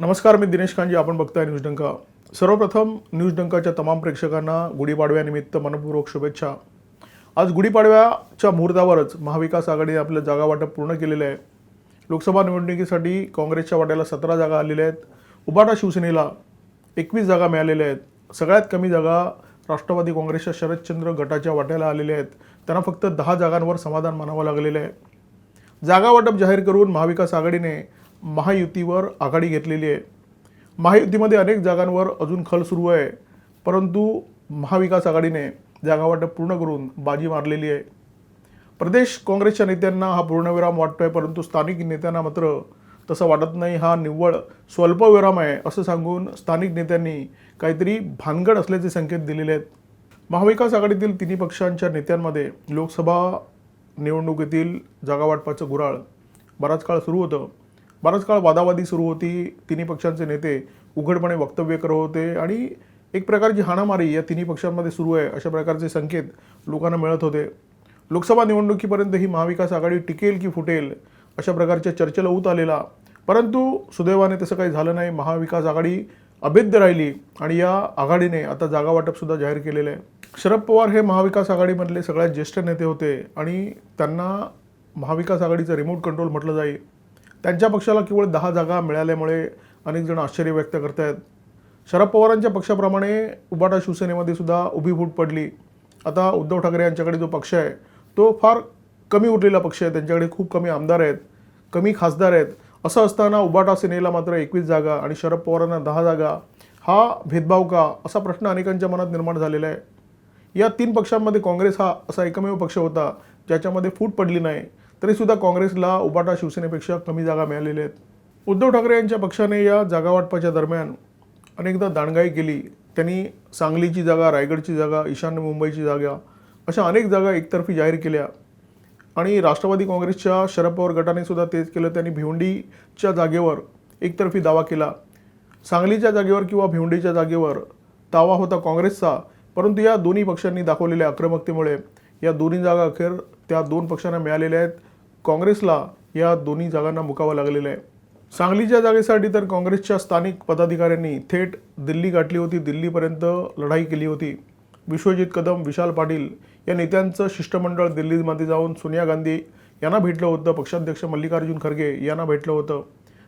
नमस्कार मी दिनेश खानजी आपण बघताय न्यूज डंका. सर्वप्रथम न्यूज डंकाच्या तमाम प्रेक्षकांना गुढीपाडव्यानिमित्त मनपूर्वक शुभेच्छा. आज गुढीपाडव्याच्या मुहूर्तावरच महाविकास आघाडीने आपलं जागा वाटप पूर्ण केलेलं आहे. लोकसभा निवडणुकीसाठी काँग्रेसच्या वाट्याला सतरा जागा आलेल्या आहेत. उबाटा शिवसेनेला एकवीस जागा मिळालेल्या आहेत. सगळ्यात कमी जागा राष्ट्रवादी काँग्रेसच्या शरदचंद्र गटाच्या वाट्याला आलेल्या आहेत. त्यांना फक्त दहा जागांवर समाधान मानावं लागलेलं आहे. जागा वाटप जाहीर करून महाविकास आघाडीने महायुतीवर आघाडी घेतलेली आहे. महायुतीमध्ये अनेक जागांवर अजून खल सुरू आहे. परंतु महाविकास आघाडीने जागावाटप पूर्ण करून बाजी मारलेली आहे. प्रदेश काँग्रेसच्या नेत्यांना हा पूर्णविराम वाटतो आहे परंतु स्थानिक नेत्यांना मात्र तसं वाटत नाही. हा निव्वळ स्वल्पविराम आहे असं सांगून स्थानिक नेत्यांनी काहीतरी भानगड असल्याचे संकेत दिलेले आहेत. महाविकास आघाडीतील तिन्ही पक्षांच्या नेत्यांमध्ये लोकसभा निवडणुकीतील जागावाटपाचं गुराळ बराच काळ सुरू होतं. बराच काळ वादावादी सुरू होती. तिन्ही पक्षांचे नेते उघडपणे वक्तव्य करत होते. आणि एक प्रकारची हाणामारी या तिन्ही पक्षांमध्ये सुरू आहे अशा प्रकारचे संकेत लोकांना मिळत होते. लोकसभा निवडणुकीपर्यंत ही महाविकास आघाडी टिकेल की फुटेल अशा प्रकारच्या चर्चेला ऊत आलेला. परंतु सुदैवाने तसं काही झालं नाही. महाविकास आघाडी अभेद्य राहिली आणि या आघाडीने आता जागा वाटपसुद्धा जाहीर केलेलं आहे. शरद पवार हे महाविकास आघाडीमधले सगळ्यात ज्येष्ठ नेते होते आणि त्यांना महाविकास आघाडीचं रिमोट कंट्रोल म्हटलं जाईल त्यांच्या पक्षाला केवळ दहा जागा मिळाल्यामुळे अनेक जण आश्चर्य व्यक्त करत आहेत शरद पवारांच्या पक्षाप्रमाणे उबाटा शिवसेनेमध्ये सुद्धा उभी फूट पडली. आता उद्धव ठाकरे यांच्याकडे जो पक्ष आहे तो फार कमी उरलेला पक्ष आहे. त्यांच्याकडे खूप कमी आमदार आहेत कमी खासदार आहेत. असं असताना उबाटा सेनेला मात्र एकवीस जागा आणि शरद पवारांना दहा जागा हा भेदभाव का? असा प्रश्न अनेकांच्या मनात निर्माण झालेला आहे. या तीन पक्षांमध्ये काँग्रेस हा असा एकमेव पक्ष होता ज्याच्यामध्ये फूट पडली नाही. तरीसुद्धा काँग्रेसला उबाटा शिवसेनेपेक्षा कमी जागा मिळालेल्या आहेत. उद्धव ठाकरे यांच्या पक्षाने या जागावाटपाच्या दरम्यान अनेकदा दांडगाई केली. त्यांनी सांगलीची जागा रायगडची जागा ईशान्य मुंबईची जागा अशा अनेक जागा एकतर्फी जाहीर केल्या. आणि राष्ट्रवादी काँग्रेसच्या शरद पवार गटाने सुद्धा तेच केलं. त्यांनी भिवंडीच्या जागेवर एकतर्फी दावा केला. सांगलीच्या जागेवर किंवा भिवंडीच्या जागेवर दावा होता काँग्रेसचा परंतु या दोन्ही पक्षांनी दाखवलेल्या आक्रमकतेमुळे या दोन्ही जागा अखेर त्या दोन पक्षांना मिळालेल्या आहेत. काँग्रेसला या दोन्ही जागांना मुकावं लागलेलं आहे. सांगलीच्या जागेसाठी तर काँग्रेसच्या स्थानिक पदाधिकाऱ्यांनी थेट दिल्ली गाठली होती. दिल्लीपर्यंत लढाई केली होती. विश्वजित कदम विशाल पाटील या नेत्यांचं शिष्टमंडळ दिल्लीमध्ये जाऊन सोनिया गांधी यांना भेटलं होतं. पक्षाध्यक्ष मल्लिकार्जुन खरगे यांना भेटलं होतं.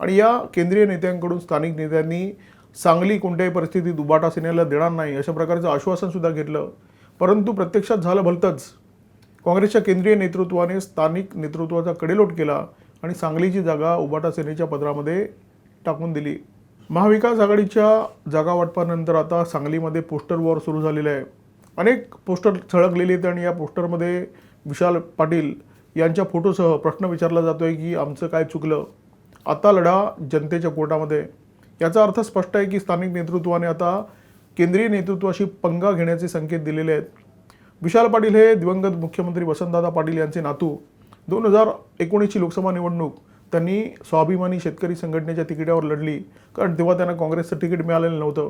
आणि या केंद्रीय नेत्यांकडून स्थानिक नेत्यांनी सांगली कोणत्याही परिस्थितीत उबाटा सेनेला देणार नाही अशा प्रकारचं आश्वासनसुद्धा घेतलं. परंतु प्रत्यक्षात झालं भलतंच. काँग्रेसच्या केंद्रीय नेतृत्वाने स्थानिक नेतृत्वाचा कडेलोट केला आणि सांगलीची जागा उबाटा सेनेच्या पदरामध्ये टाकून दिली. महाविकास आघाडीच्या जागा वाटपानंतर आता सांगलीमध्ये पोस्टर वॉर सुरू झालेलं आहे. अनेक पोस्टर झळकलेले आहेत आणि या पोस्टरमध्ये विशाल पाटील यांच्या फोटोसह प्रश्न विचारला जातो आहे की आमचं काय चुकलं? आता लढा जनतेच्या कोर्टामध्ये. याचा अर्थ स्पष्ट आहे की स्थानिक नेतृत्वाने आता केंद्रीय नेतृत्वाशी पंगा घेण्याचे संकेत दिलेले आहेत. विशाल पाटील हे दिवंगत मुख्यमंत्री वसंतदादा पाटील यांचे नातू. दोन हजार एकोणीसची लोकसभा निवडणूक त्यांनी स्वाभिमानी शेतकरी संघटनेच्या तिकिटावर लढली कारण तेव्हा त्यांना काँग्रेसचं तिकीट मिळालेलं नव्हतं.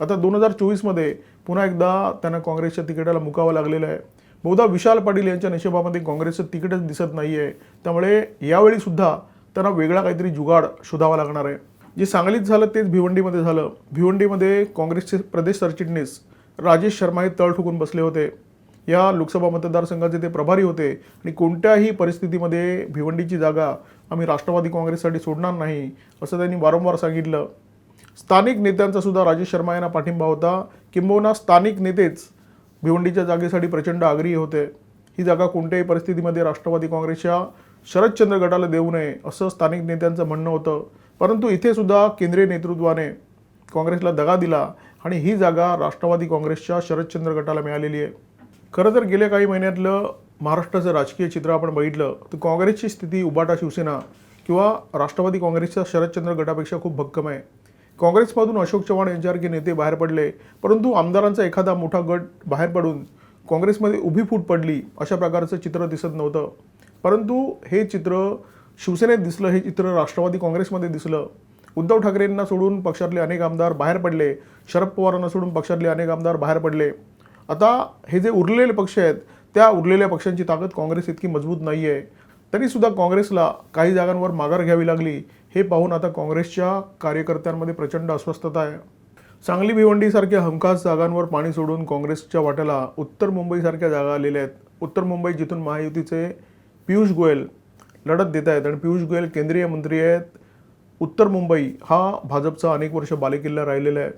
आता दोन हजार चोवीसमध्ये पुन्हा एकदा त्यांना काँग्रेसच्या तिकिटाला मुकावं लागलेलं आहे. बहुधा विशाल पाटील यांच्या नशिबामध्ये काँग्रेसचं तिकीटच दिसत नाही आहे त्यामुळे यावेळीसुद्धा त्यांना वेगळा काहीतरी जुगाड शोधावा लागणार आहे. जे सांगलीत झालं तेच भिवंडीमध्ये झालं. भिवंडीमध्ये काँग्रेसचे प्रदेश सरचिटणीस राजेश शर्मा हे तळ ठोकून बसले होते. या लोकसभा मतदारसंघाचे ते प्रभारी होते आणि कोणत्याही परिस्थितीमध्ये भिवंडीची जागा आम्ही राष्ट्रवादी काँग्रेससाठी सोडणार नाही असं त्यांनी वारंवार सांगितलं. स्थानिक नेत्यांचा सुद्धा राजेश शर्मा यांना पाठिंबा होता. किंबहुना स्थानिक नेतेच भिवंडीच्या जागेसाठी प्रचंड आग्रही होते. ही जागा कोणत्याही परिस्थितीमध्ये राष्ट्रवादी काँग्रेसच्या शरदचंद्र गटाला देऊ नये असं स्थानिक नेत्यांचं म्हणणं होतं. परंतु इथे सुद्धा केंद्रीय नेतृत्वाने काँग्रेसला दगा दिला आणि ही जागा राष्ट्रवादी काँग्रेसच्या शरदचंद्र गटाला मिळालेली आहे. खरं तर गेल्या काही महिन्यातलं महाराष्ट्राचं राजकीय चित्र आपण बघितलं तर काँग्रेसची स्थिती उबाटा शिवसेना किंवा राष्ट्रवादी काँग्रेसच्या शरदचंद्र गटापेक्षा खूप भक्कम आहे. काँग्रेसमधून अशोक चव्हाण यांच्यासारखे नेते बाहेर पडले परंतु आमदारांचा एखादा मोठा गट बाहेर पडून काँग्रेसमध्ये उभी फूट पडली अशा प्रकारचं चित्र दिसत नव्हतं. परंतु हे चित्र शिवसेनेत दिसलं हे चित्र राष्ट्रवादी काँग्रेसमध्ये दिसलं. उद्धव ठाकरेंना सोडून पक्षातले अनेक आमदार बाहेर पडले शरद पवारांना सोडून पक्षातले अनेक आमदार बाहेर पडले. आता हे जे उरलेले पक्ष आहेत त्या उरलेल्या पक्षांची ताकद काँग्रेस इतकी मजबूत नाही आहे तरीसुद्धा काँग्रेसला काही जागांवर माघार घ्यावी लागली हे पाहून आता काँग्रेसच्या कार्यकर्त्यांमध्ये प्रचंड अस्वस्थता आहे. सांगली भिवंडीसारख्या हमखास जागांवर पाणी सोडून काँग्रेसच्या वाट्याला उत्तर मुंबईसारख्या जागा आलेल्या आहेत. उत्तर मुंबई जिथून महायुतीचे पियुष गोयल लढत देत आहेत आणि पियुष गोयल केंद्रीय मंत्री आहेत. उत्तर मुंबई हा भाजपचा अनेक वर्ष बालेकिल्ला राहिलेला आहे.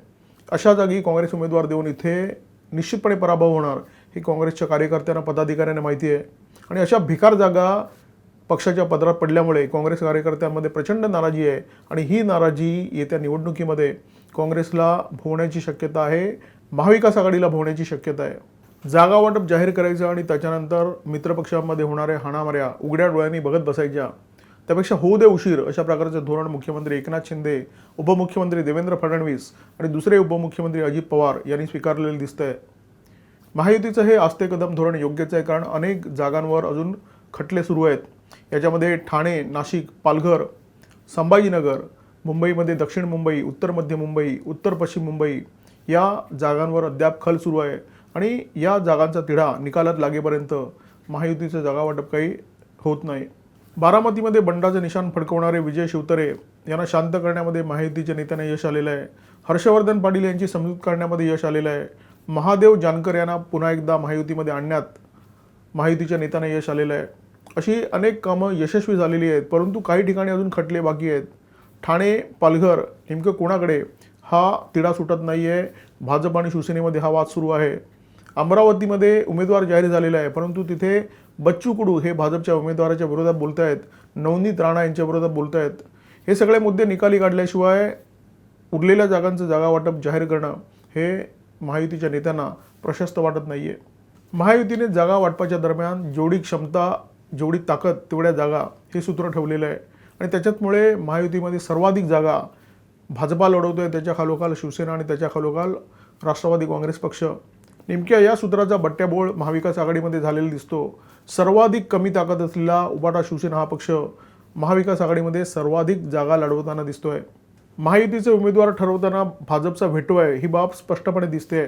अशा जागी काँग्रेस उमेदवार देऊन इथे निश्चितपणे पराभव होणार. हे काँग्रेसच्या कार्यकर्त्यांना पदाधिकाऱ्यांना माहिती आहे. आणि अशा भिकार जागा पक्षाच्या पदरात पडल्यामुळे काँग्रेस कार्यकर्त्यांमध्ये प्रचंड नाराजी आहे. आणि ही नाराजी येत्या निवडणुकीमध्ये काँग्रेसला भोवण्याची शक्यता आहे. महाविकास आघाडीला भोवण्याची शक्यता आहे. जागा वाटप जाहीर करायचं आणि त्याच्यानंतर मित्रपक्षांमध्ये होणाऱ्या हाणामाऱ्या उघड्या डोळ्यांनी बघत बसायच्या. त्यापेक्षा होऊ दे उशीर अशा प्रकारचं धोरण मुख्यमंत्री एकनाथ शिंदे उपमुख्यमंत्री देवेंद्र फडणवीस आणि दुसरे उपमुख्यमंत्री अजित पवार यांनी स्वीकारलेलं दिसतंय. महायुतीचं हे आस्ते कदम धोरण योग्यच आहे कारण अनेक जागांवर अजून खटले सुरू आहेत. याच्यामध्ये ठाणे नाशिक पालघर संभाजीनगर मुंबईमध्ये दक्षिण मुंबई उत्तर मध्य मुंबई उत्तर पश्चिम मुंबई या जागांवर अद्याप खल सुरू आहे आणि या जागांचा तिढा निकालात लागेपर्यंत महायुतीचं जागा वाटप काही होत नाही. बारामतीमध्ये बंडाचं निशाण फडकवणारे विजय शिवतरे यांना शांत करण्यामध्ये महायुतीच्या नेत्यांना यश आलेलं आहे. हर्षवर्धन पाटील यांची समजूत काढण्यामध्ये यश आलेलं आहे. महादेव जानकर यांना पुन्हा एकदा महायुतीमध्ये आणण्यात महायुतीच्या नेत्यांना यश आलेलं आहे. अशी अनेक कामं यशस्वी झालेली आहेत परंतु काही ठिकाणी अजून खटले बाकी आहेत. ठाणे पालघर नेमकं कोणाकडे हा तिढा सुटत नाही आहे भाजप आणि शिवसेनेमध्ये हा वाद सुरू आहे. अमरावतीमध्ये उमेदवार जाहीर झालेला आहे परंतु तिथे बच्चू कडू हे भाजपच्या उमेदवाराच्या विरोधात बोलत आहेत नवनीत राणा यांच्या विरोधात बोलत आहेत हे सगळे मुद्दे निकाली काढल्याशिवाय उरलेल्या जागांचं जागा वाटप जाहीर करणं हे महायुतीच्या नेत्यांना प्रशस्त वाटत नाही आहे महायुतीने जागा वाटपाच्या दरम्यान जेवढी क्षमता जेवढी ताकद तेवढ्या जागा हे सूत्र ठेवलेलं आहे. आणि त्याच्यातमुळे महायुतीमध्ये सर्वाधिक जागा भाजपा लढवतोय त्याच्या खालोखाल शिवसेना आणि त्याच्या खालोखाल राष्ट्रवादी काँग्रेस पक्ष. नेमक्या या सूत्राचा बट्ट्याबोळ महाविकास आघाडीमध्ये झालेला दिसतो. सर्वाधिक कमी ताकद असलेला उबाटा शिवसेना हा पक्ष महाविकास आघाडीमध्ये सर्वाधिक जागा लढवताना दिसतोय. महायुतीचे उमेदवार ठरवताना भाजपचा व्हेटो आहे ही बाब स्पष्टपणे दिसते.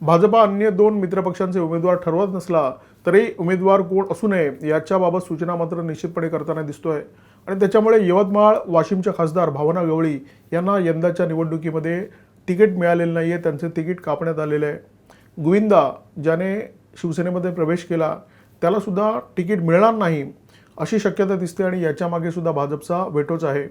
भाजपा अन्य दोन मित्रपक्षांचे उमेदवार ठरवत नसला तरी उमेदवार कोण असू नये याच्याबाबत सूचना मात्र निश्चितपणे करताना दिसतोय. आणि त्याच्यामुळे यवतमाळ वाशिमच्या खासदार भावना गवळी यांना यंदाच्या निवडणुकीमध्ये तिकीट मिळालेलं नाही आहे त्यांचे तिकीट कापण्यात आलेलं आहे. गोविंदा ज्याने शिवसेनेमध्ये प्रवेश केला त्यालासुद्धा तिकीट मिळणार नाही अशी शक्यता दिसते आणि याच्यामागे सुद्धा भाजपचा वेटोच आहे.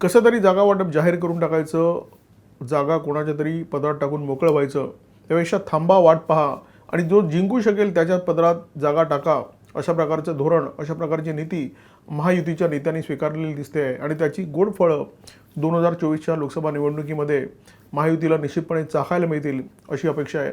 कसं तरी जागा वाटप जाहीर करून टाकायचं जागा कोणाच्या तरी पदरात टाकून मोकळं व्हायचं त्यापेक्षा थांबा वाट पहा आणि जो जिंकू शकेल त्याच्या पदरात जागा टाका अशा प्रकारचं धोरण अशा प्रकारची नीती महायुतीच्या नेत्यांनी स्वीकारलेली दिसते आहे. आणि त्याची गोड फळं दोन हजार चोवीसच्या लोकसभा निवडणुकीमध्ये महायुतीला निश्चितपणे चाखायला मिळतील अशी अपेक्षा आहे.